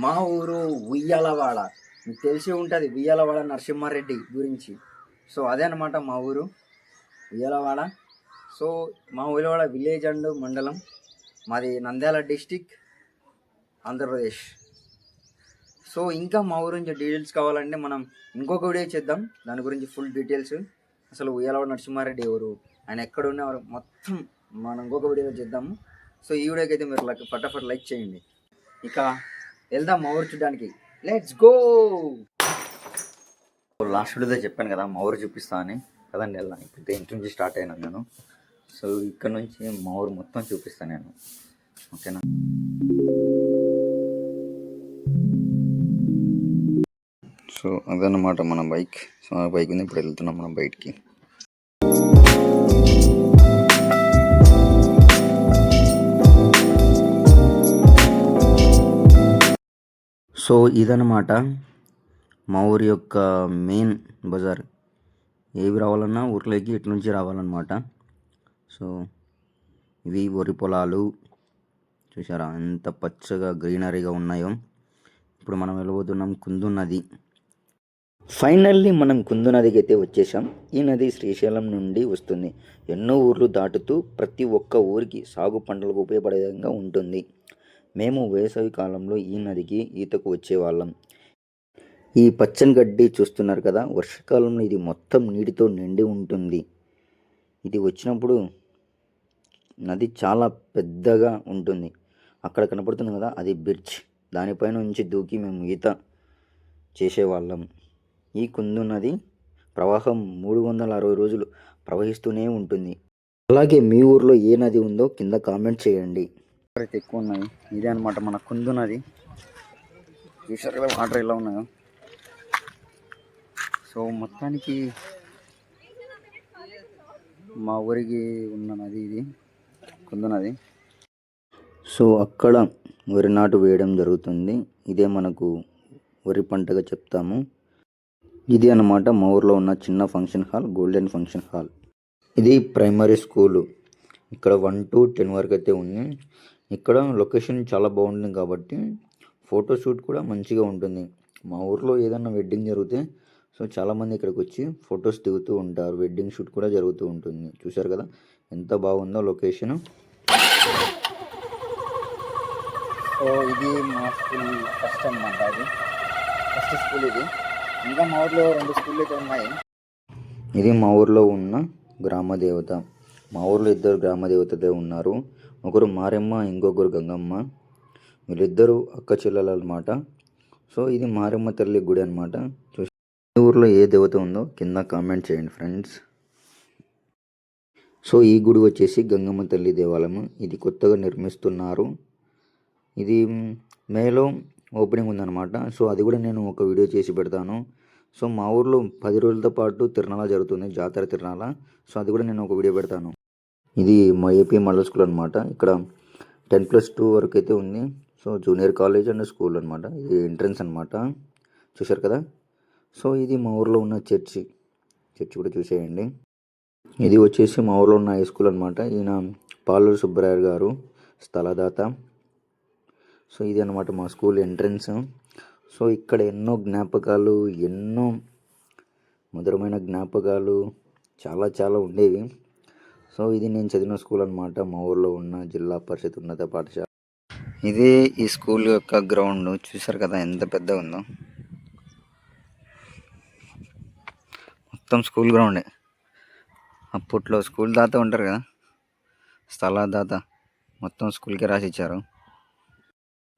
మా ఊరు ఉయ్యాలవాడ. మీకు తెలిసి ఉంటుంది ఉయ్యాలవాడ నరసింహారెడ్డి గురించి. సో అదే అనమాట మా ఊరు ఉయ్యాలవాడ. సో మా ఉయ్యాలవాడ విలేజ్ అండ్ మండలం. మాది నంద్యాల డిస్టిక్ ఆంధ్రప్రదేశ్. సో ఇంకా మా ఊరు నుంచి డీటెయిల్స్ కావాలంటే మనం ఇంకొక వీడియో చేద్దాం. దాని గురించి ఫుల్ డీటెయిల్స్. అసలు ఉయ్యాలవాడ నరసింహారెడ్డి ఎవరు? ఆయన ఎక్కడ ఉన్నవారు మొత్తం మనం ఇంకొక వీడియో చేద్దాము. సో ఈ వీడియోకి అయితే మీరు లైక్ ఫటాఫట్ లైక్ చేయండి. ఇక వెళ్దాం మా ఊరు చూడడానికి. లెట్స్ గో లాస్ట్ వీడియోలో చెప్పాను కదా మా ఊరు చూపిస్తా అని. కదండి వెళ్దాం. ఇప్పుడు ఇంటి నుంచి స్టార్ట్ అయినా నేను. సో ఇక్కడ నుంచి మా ఊరు మొత్తం చూపిస్తాను నేను. ఓకేనా సో అదన్నమాట మన బైక్ సో ఆ బైక్ ఉంది ఇప్పుడు వెళ్తున్నాం మనం బయటికి. సో ఇదనమాట మా ఊరి యొక్క మెయిన్ బజార్ ఏవి రావాలన్నా ఊర్లోకి ఇటు నుంచి రావాలన్నమాట. సో ఇవి వరి పొలాలు. చూసారా ఎంత పచ్చగా గ్రీనరీగా ఉన్నాయో. ఇప్పుడు మనం వెళ్ళబోతున్నాం కుందు నది. ఫైనల్లీ మనం కుందు నదికి అయితే వచ్చేసాం. ఈ నది శ్రీశైలం నుండి వస్తుంది. ఎన్నో ఊర్లు దాటుతూ ప్రతి ఒక్క ఊరికి సాగు పంటలకు ఉపయోగపడే విధంగా ఉంటుంది. మేము వేసవి కాలంలో ఈ నదికి ఈతకు వచ్చేవాళ్ళం. ఈ పచ్చని గడ్డి చూస్తున్నారు కదా వర్షాకాలంలో ఇది మొత్తం నీటితో నిండి ఉంటుంది. ఇది వచ్చినప్పుడు నది చాలా పెద్దగా ఉంటుంది. అక్కడ కనపడుతుంది కదా అది బ్రిడ్జ్. దానిపైన నుంచి దూకి మేము ఈత చేసేవాళ్ళం. ఈ కుందు నది ప్రవాహం మూడు వందల అరవై రోజులు ప్రవహిస్తూనే ఉంటుంది. అలాగే మీ ఊర్లో ఏ నది ఉందో కింద కామెంట్ చేయండి. అయితే ఎక్కువ ఉన్నాయి ఇదే అనమాట మన కుందు నది. చూసారు కదా వాటర్ ఎలా ఉన్నాయో. సో మొత్తానికి మా ఊరికి ఉన్న నది ఇది కుందునది సో అక్కడ వరి నాటు వేయడం జరుగుతుంది. ఇదే మనకు వరి పంటగా చెప్తాము. ఇది అన్నమాట మా ఊర్లో ఉన్న చిన్న function hall golden function hall. ఇది ప్రైమరీ స్కూలు. ఇక్కడ వన్ టు టెన్ వరకు అయితే ఉంది. ఇక్కడ లొకేషన్ చాలా బాగుంటుంది కాబట్టి ఫోటోషూట్ కూడా మంచిగా ఉంటుంది. మా ఊర్లో ఏదైనా వెడ్డింగ్ జరిగితే సో చాలామంది ఇక్కడికి వచ్చి ఫొటోస్ దిగుతూ ఉంటారు. వెడ్డింగ్ షూట్ కూడా జరుగుతూ ఉంటుంది. చూశారు కదా? ఎంత బాగుందో లొకేషన్. సో ఇది మా స్కూల్ ఫస్ట్ అనమాట అది. ఫస్ట్ స్కూల్ ఇది. ఇంకా మా ఊర్లో రెండు స్కూల్ అయితే ఉన్నాయి. ఇది మా ఊర్లో ఉన్న గ్రామ దేవత మా ఊర్లో ఇద్దరు గ్రామ దేవతలే ఉన్నారు. ఒకరు మారెమ్మ ఇంకొకరు గంగమ్మ. వీళ్ళిద్దరూ అక్క చెల్లెలు అనమాట సో ఇది మారెమ్మ తల్లి గుడి అనమాట చూసి మీ ఊర్లో ఏ దేవత ఉందో కింద కామెంట్ చేయండి ఫ్రెండ్స్. సో ఈ గుడి వచ్చేసి గంగమ్మ తల్లి దేవాలయం ఇది కొత్తగా నిర్మిస్తున్నారు. ఇది మేలో ఓపెనింగ్ ఉందన్నమాట. సో అది కూడా నేను ఒక వీడియో చేసి పెడతాను. సో మా ఊర్లో పది రోజులతో పాటు తిరణాల జరుగుతుంది జాతర తిరణాల సో అది కూడా నేను ఒక వీడియో పెడతాను. ఇది మా ఏపీ మోడల్ స్కూల్ అనమాట ఇక్కడ టెన్ ప్లస్ టూ వరకు అయితే ఉంది. So junior college and school అనమాట ఇది ఎంట్రన్స్ అనమాట చూశారు కదా? సో ఇది మా ఊర్లో ఉన్న చర్చి. చర్చి కూడా చూసేయండి. ఇది వచ్చేసి మా ఊర్లో ఉన్న హై స్కూల్ అనమాట ఈయన పాలూరు సుబ్బరాయ గారు స్థలదాత. సో ఇది అనమాట మా స్కూల్ ఎంట్రన్స్. సో ఇక్కడ ఎన్నో జ్ఞాపకాలు ఎన్నో మధురమైన జ్ఞాపకాలు చాలా చాలా ఉండేవి. సో ఇది నేను చదివిన స్కూల్ అనమాట మా ఊర్లో ఉన్న జిల్లా పరిషత్ ఉన్నత పాఠశాల. ఇదే ఈ స్కూల్ యొక్క గ్రౌండ్. చూసారు కదా ఎంత పెద్దగా ఉందో. మొత్తం స్కూల్ గ్రౌండే అప్పట్లో స్కూల్ దాత ఉంటారు కదా. స్థల దాత. మొత్తం స్కూల్కే రాసి ఇచ్చారు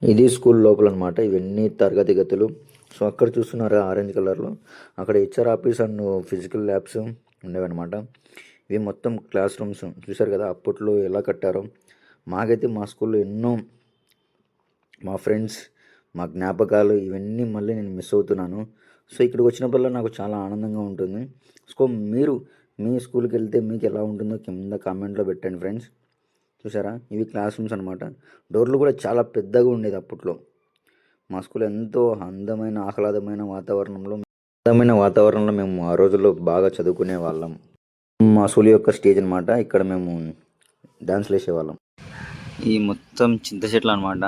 ఇది స్కూల్ లోపల అనమాట ఇవన్నీ తరగతి గదులు. సో అక్కడ చూస్తున్నారా ఆరెంజ్ కలర్లో. అక్కడ HR office and physical labs ఉండేవన్నమాట. ఇవి మొత్తం క్లాస్ రూమ్స్. చూశారు కదా అప్పట్లో ఎలా కట్టారో. మాకైతే మా స్కూల్లో ఎన్నో మా ఫ్రెండ్స్ మా జ్ఞాపకాలు ఇవన్నీ మళ్ళీ నేను మిస్ అవుతున్నాను. సో ఇక్కడికి వచ్చినప్పుడల్లా నాకు చాలా ఆనందంగా ఉంటుంది. సో మీరు మీ స్కూల్కి వెళ్తే మీకు ఎలా ఉంటుందో కింద కామెంట్లో పెట్టండి ఫ్రెండ్స్. చూసారా ఇవి క్లాస్ రూమ్స్ అనమాట డోర్లు కూడా చాలా పెద్దగా ఉండేది అప్పట్లో. మా స్కూల్ ఎంతో అందమైన ఆహ్లాదమైన వాతావరణంలో అందమైన వాతావరణంలో మేము ఆ రోజుల్లో బాగా చదువుకునే వాళ్ళం. మా స్కూల్ యొక్క స్టేజ్ అనమాట ఇక్కడ మేము డ్యాన్స్లు వేసేవాళ్ళం ఈ మొత్తం చింత చెట్లు అనమాట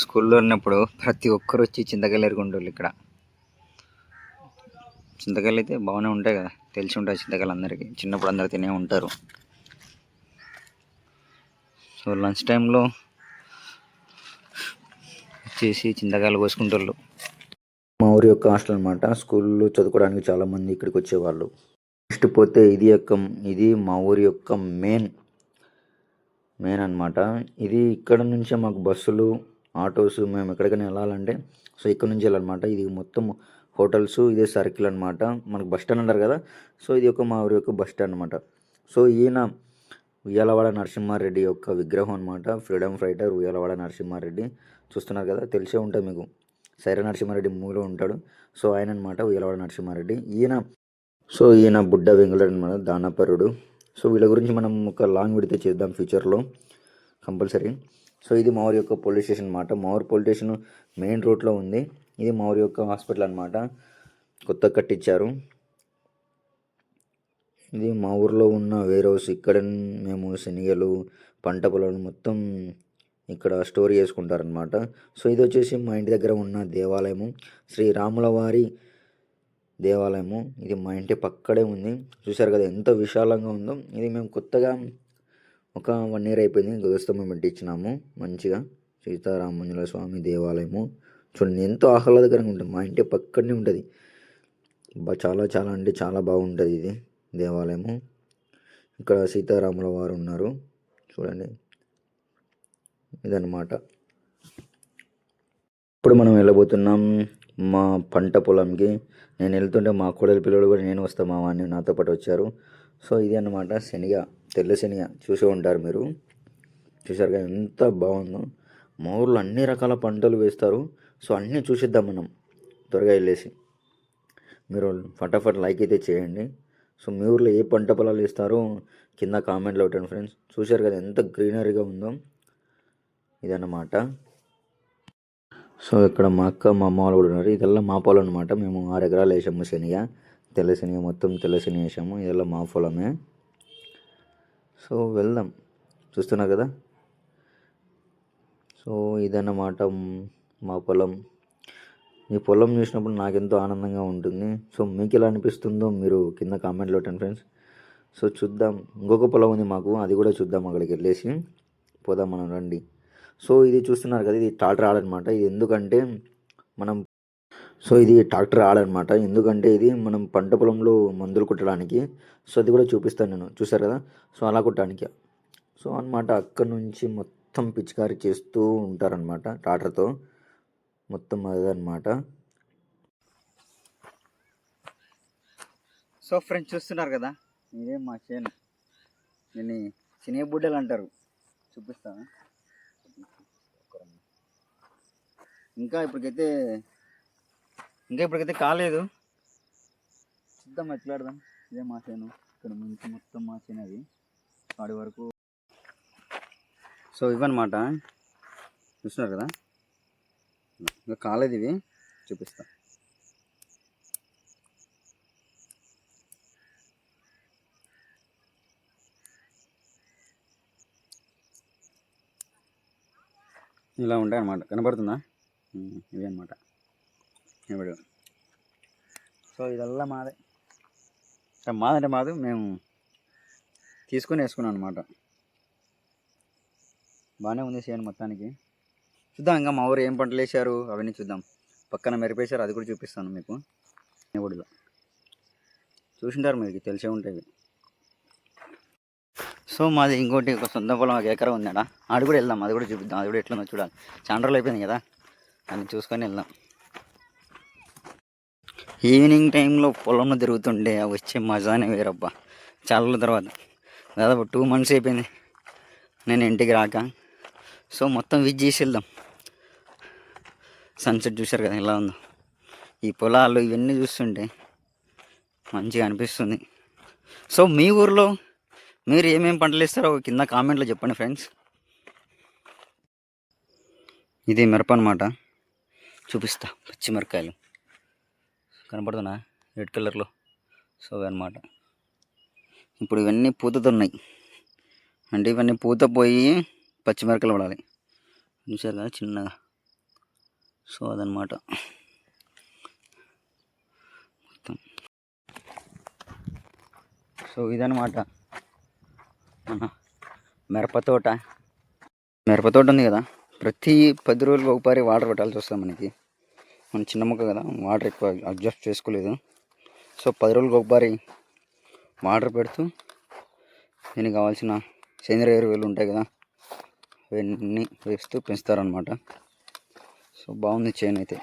స్కూల్లో ఉన్నప్పుడు ప్రతి ఒక్కరు వచ్చి చింతకాయలు ఎరుగుండేవాళ్ళు ఇక్కడ. చింతకాయలు అయితే బాగానే ఉంటాయి కదా. తెలిసి ఉంటాయి చింతకాయలు అందరికీ. చిన్నప్పుడు అందరు తినే ఉంటారు. సో లంచ్ టైంలో వచ్చేసి చింతకాయలు కోసుకుంటారు మా ఊరి యొక్క హాస్టల్ అనమాట స్కూల్లో చదువుకోవడానికి చాలామంది ఇక్కడికి వచ్చేవాళ్ళు. నెక్స్ట్ పోతే ఇది యొక్క ఇది మా ఊరి యొక్క మెయిన్ మెయిన్ అనమాట ఇది ఇక్కడ నుంచే మాకు బస్సులు ఆటోస్ మేము ఎక్కడికైనా వెళ్ళాలంటే సో ఇక్కడ నుంచి వెళ్ళాలన్నమాట. ఇది మొత్తం హోటల్స్ ఇదే సర్కిల్ అనమాట మనకు బస్ స్టాండ్ అంటారు కదా సో ఇది ఒక మా ఊరి యొక్క బస్ స్టాండ్ అనమాట సో ఈయన ఉయ్యాలవాడ నరసింహారెడ్డి యొక్క విగ్రహం అనమాట ఫ్రీడమ్ ఫైటర్ ఉయ్యాలవాడ నరసింహారెడ్డి. చూస్తున్నారు కదా తెలిసే ఉంటుంది మీకు. సైర నరసింహారెడ్డి మూవీలో ఉంటాడు. సో ఆయన అనమాట ఉయ్యాలవాడ నరసింహారెడ్డి. ఈయన సో ఈయన బుడ్డ వెంగులడు దానపరుడు. సో వీళ్ళ గురించి మనం ఒక లాంగ్ విడితే చేద్దాం ఫ్యూచర్లో కంపల్సరీ సో ఇది మా ఊరి యొక్క పోలీస్ స్టేషన్ అనమాట మా పోలీస్ స్టేషన్ మెయిన్ రోడ్లో ఉంది. ఇది మా ఊరి యొక్క హాస్పిటల్ అనమాట కొత్త కట్టించారు ఇది మా ఊర్లో ఉన్న వేర్ హౌస్ ఇక్కడ మేము శనగలు పంట పొలాలు మొత్తం ఇక్కడ స్టోర్ చేసుకుంటారనమాట సో ఇది వచ్చేసి మా ఇంటి దగ్గర ఉన్న దేవాలయము. శ్రీ రాముల వారి దేవాలయము. ఇది మా ఇంటి పక్కడే ఉంది. చూసారు కదా ఎంత విశాలంగా ఉందో. ఇది మేము కొత్తగా ఒక వన్ ఇయర్ అయిపోయింది. ధ్వజస్తంభం పెట్టించినాము. మంచిగా సీతారామంజుల స్వామి దేవాలయము. చూడండి ఎంతో ఆహ్లాదకరంగా ఉంటుంది. మా ఇంటి పక్కనే ఉంటుంది. చాలా చాలా అంటే చాలా బాగుంటుంది ఇది దేవాలయము. ఇక్కడ సీతారాముల వారు ఉన్నారు. చూడండి. ఇదన్నమాట. ఇప్పుడు మనం వెళ్ళబోతున్నాం. మా పంట పొలంకి నేను వెళ్తుంటే మా కోడలి పిల్లలు కూడా నేను వస్తా మా అని నాతో పాటు వచ్చారు. సో ఇది అన్నమాట శనగ తెల్ల శనగ చూసే ఉంటారు మీరు. చూసారుగా కదా ఎంత బాగుందో. మా ఊర్లో అన్ని రకాల పంటలు వేస్తారు. సో అన్నీ చూసిద్దాం మనం త్వరగా వెళ్ళేసి. మీరు ఫటాఫట్ లైక్ అయితే చేయండి. సో మీ ఊర్లో ఏ పంట పొలాలు వేస్తారో? కింద కామెంట్లో పెట్టండి ఫ్రెండ్స్. చూశారు కదా ఎంత గ్రీనరీగా ఉందో. ఇదన్నమాట. సో ఇక్కడ మా అక్క మా అమ్మ వాళ్ళు కూడా ఉన్నారు. ఇదల్లా మా పొలం అనమాట మేము ఆరు ఎకరాలు వేసాము శనగ. తెల్ల శనగ మొత్తం తెల్ల శనగ వేసాము. ఇదల్లా మా పొలమే. సో వెళ్దాం. చూస్తున్నా కదా? సో ఇదన్నమాట మా పొలం. ఈ పొలం చూసినప్పుడు నాకు ఎంతో ఆనందంగా ఉంటుంది. సో మీకు ఎలా అనిపిస్తుందో మీరు కింద కామెంట్లో పెట్టండి ఫ్రెండ్స్. సో చూద్దాం. ఇంకొక పొలం ఉంది మాకు. అది కూడా చూద్దాం అక్కడికి వెళ్ళేసి. పోదాం మనం రండి. సో ఇది చూస్తున్నారు కదా ఇది ట్రాక్టర్ ఆడనమాట. ఇది ఎందుకంటే మనం సో ఇది ట్రాక్టర్ ఆడనమాట. ఎందుకంటే ఇది మనం పంట పొలంలో మందులు కుట్టడానికి సో అది కూడా చూపిస్తాను నేను. చూసారు కదా? సో అలా కుట్టడానికి. సో అన్నమాట అక్కడ నుంచి మొత్తం పిచికారి చేస్తూ ఉంటారనమాట ట్రాక్టర్తో మొత్తం అదనమాట సో ఫ్రెండ్స్ చూస్తున్నారు కదా? ఇదే మా చేను. దీన్ని చిన్న బుడ్డలు అంటారు. చూపిస్తాను ఇంకా ఇప్పటికైతే ఇంకా ఇప్పటికైతే కాలేదు. చూద్దాం ఎట్లాడదాం ఇదే మా చేను. ఇక్కడ ముందు మొత్తం మా చేను అది. వాడి వరకు. సో ఇవన్నమాట. చూస్తున్నారు కదా? ఇంకా కాలేదు ఇవి. చూపిస్తా. ఇలా ఉంటాయి అన్నమాట కనబడుతుందా ఇవి అనమాట ఇప్పుడు సో ఇదల్లా మాదే. అంటే మాదంటే మాదు మేము తీసుకొని వేసుకున్నాం అనమాట బాగానే ఉంది చేను మొత్తానికి. చూద్దాం ఇంకా మా ఊరు ఏం పంటలు వేసారు అవన్నీ చూద్దాం. పక్కన మెరిపేశారు అది కూడా చూపిస్తాను మీకు. ఊడిలో చూసింటారు మీకు తెలిసే ఉంటాయి. సో మాది ఇంకోటి ఒక సొంత పొలం ఒక ఎకరం ఉందాడా ఆడు కూడా వెళ్దాం అది కూడా చూపిద్దాం అది కూడా ఎట్లుందో చూడాలి. చాలా అయిపోయింది కదా. అని చూసుకొని వెళ్దాం. ఈవినింగ్ టైంలో పొలంలో తిరుగుతుండే వచ్చే మజానే వేరబ్బా. చాలా తర్వాత. దాదాపు టూ మంత్స్ అయిపోయింది. నేను ఇంటికి రాక. సో మొత్తం విజ్ చేసి వెళ్దాం. సన్సెట్ చూశారు కదా ఎలా ఉందో. ఈ పొలాలు ఇవన్నీ చూస్తుంటే మంచిగా అనిపిస్తుంది. సో మీ ఊర్లో మీరు ఏమేమి పంటలు ఇస్తారో కింద కామెంట్లో చెప్పండి ఫ్రెండ్స్ ఇది మిరప అనమాట చూపిస్తా. పచ్చిమిరకాయలు కనపడుతున్నా? రెడ్ కలర్లో. సో అనమాట ఇప్పుడు ఇవన్నీ పూతతున్నాయి. అంటే ఇవన్నీ పూత పోయి పచ్చిమిరకాయలు పడాలి. చూసారు కదా చిన్నగా. సో అదనమాట మొత్తం. సో ఇదనమాట మన మిరపతోట మిరపతోట ఉంది కదా? ప్రతి పది రోజులకు ఒకసారి వాటర్ పెట్టాల్సి వస్తుంది మనకి. మన చిన్న మొక్క కదా వాటర్ ఎక్కువ అడ్జస్ట్ చేసుకోలేదు. సో పది రోజులకు ఒకసారి వాటర్ పెడుతూ దీనికి కావాల్సిన సేంద్రియ ఎరువులు ఉంటాయి కదా అవన్నీ వేస్తూ పెంచుతారనమాట సో బాగుంది చైన్ అయితే.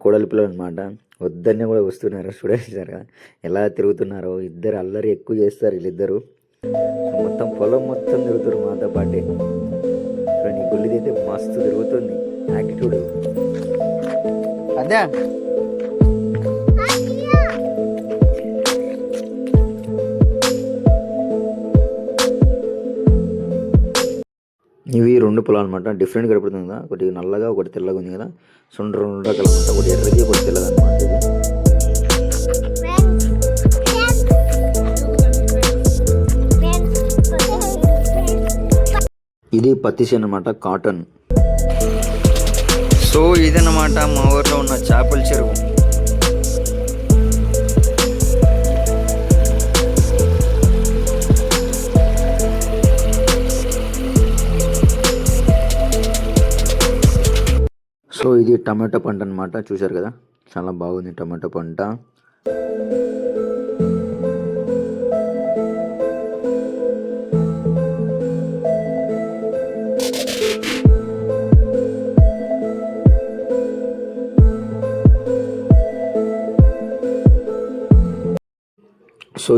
కోడలి పిల్లలు అనమాట వద్దన్న కూడా వస్తున్నారు. స్టూడెంట్స్ కదా ఎలా తిరుగుతున్నారో. ఇద్దరు అల్లరి ఎక్కువ చేస్తారు వీళ్ళిద్దరు. మొత్తం పొలం మొత్తం తిరుగుతారు మాతో పాటే. కానీ గుళ్ళిదైతే మస్తు తిరుగుతుంది. యాటిట్యూడ్ అదే. రెండు పొలాలు అనమాట డిఫరెంట్ కనపడుతుంది కదా. ఒకటి నల్లగా ఒకటి తెల్లగా ఉంది కదా. సో రెండు రెండు రకాలు అనమాట ఒకటి ఎర్రది ఒకటి తెల్లగా అనమాట ఇది. ఇది పత్తి చేను అనమాట కాటన్. సో ఇదన్నమాట మా ఊర్లో ఉన్న చేపల చెరువు. సో ఇది టమాటో పంట అనమాట చూశారు కదా? చాలా బాగుంది టమాటో పంట. సో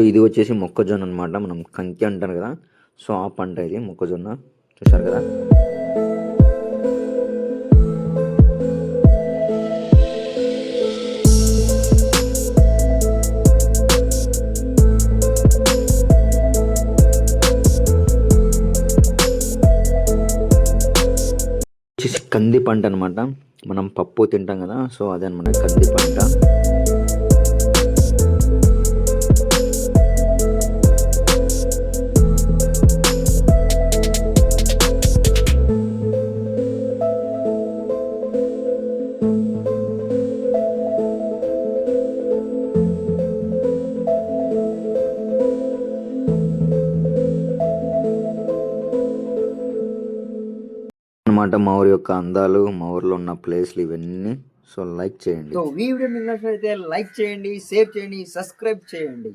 ఇది వచ్చేసి మొక్కజొన్న అనమాట మనం కంకి అంటారు కదా? సో ఆ పంట ఇది మొక్కజొన్న. చూశారు కదా? పంట అనమాట మనం పప్పు తింటాం కదా సో అదే అనమాట కంది పంట అనమాట మా ఊరి యొక్క అందాలు మా ఊర్లో ఉన్న ప్లేస్లు ఇవన్నీ. సో లైక్ చేయండి. సో ఈ వీడియో నచ్చినట్లయితే లైక్ చేయండి షేర్ చేయండి సబ్స్క్రైబ్ చేయండి.